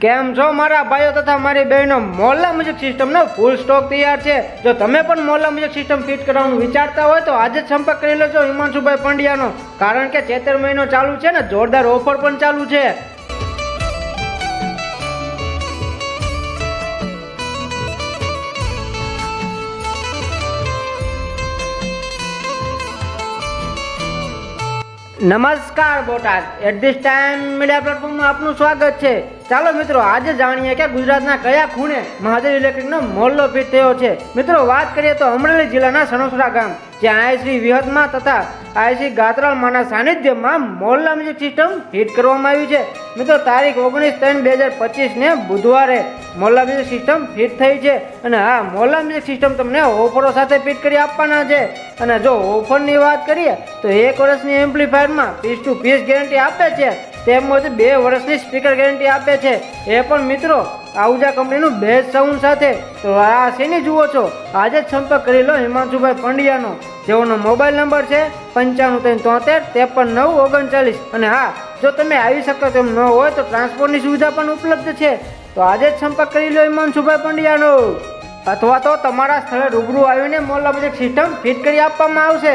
કેમ છો મારા ભાઈઓ તથા મારી બહેનો? મોલા મ્યુઝિક સિસ્ટમનો ફૂલ સ્ટોક તૈયાર છે. જો તમે પણ મોલા મ્યુઝિક સિસ્ટમ ફિટ કરવાનું વિચારતા હોય તો આજે જ સંપર્ક કરી લેજો હિમાંશુભાઈ પંડ્યાનો. કારણ કે ચેતર મહિનો ચાલુ છે ને, જોરદાર ઓફર પણ ચાલુ છે. નમસ્કાર Botad. At this time media પ્લેટફોર્મમાં આપનું સ્વાગત છે. ચાલો મિત્રો, આજે જાણીએ કે ગુજરાતના કયા ખૂણે મહાદેવ ઇલેક્ટ્રિકનો મોલ્લો ફિટ થયો છે. મિત્રો, વાત કરીએ તો અમરેલી જિલ્લાના સણોસરા ગામ, જ્યાં આઈસી વિહતમાં તથા આઈસી ગાત્રાલમાંના સાનિધ્યમાં મોલ્લા મ્યુઝિક સિસ્ટમ ફિટ કરવામાં આવી છે. મિત્રો, તારીખ ઓગણીસ ત્રણ બે હજાર પચીસને બુધવારે મોલ્લા મ્યુઝિક સિસ્ટમ ફિટ થઈ છે અને હા મોલ્લા મ્યુઝિક સિસ્ટમ તમને ઓફરો સાથે ફિટ કરી આપવાના છે. અને જો ઓફરની વાત કરીએ તો એક વર્ષની એમ્પ્લીફાયરમાં પીસ ટુ પીસ ગેરંટી આપે છે. તેમજ બે વર્ષની સ્પીકર ગેરંટી આપે છે. એ પણ મિત્રો આહુજા કંપનીનું બેસ્ટ સાઉન્ડ સાથે તો આ શેની જુઓ છો. આજે જ સંપર્ક કરી લો હિમાંશુભાઈ પંડ્યાનો, જેઓનો મોબાઈલ નંબર છે પંચાણું ત્રણ તોતેર ત્રેપન નવ ઓગણચાલીસ. અને હા, જો તમે આવી શકો તેમ ન હોય તો ટ્રાન્સપોર્ટની સુવિધા પણ ઉપલબ્ધ છે. તો આજે જ સંપર્ક કરી લો હિમાંશુભાઈ પંડ્યાનો. અથવા તો તમારા સ્થળે રૂબરૂ આવીને મોલ્લા બજેટ સિસ્ટમ ફિટ કરી આપવામાં આવશે.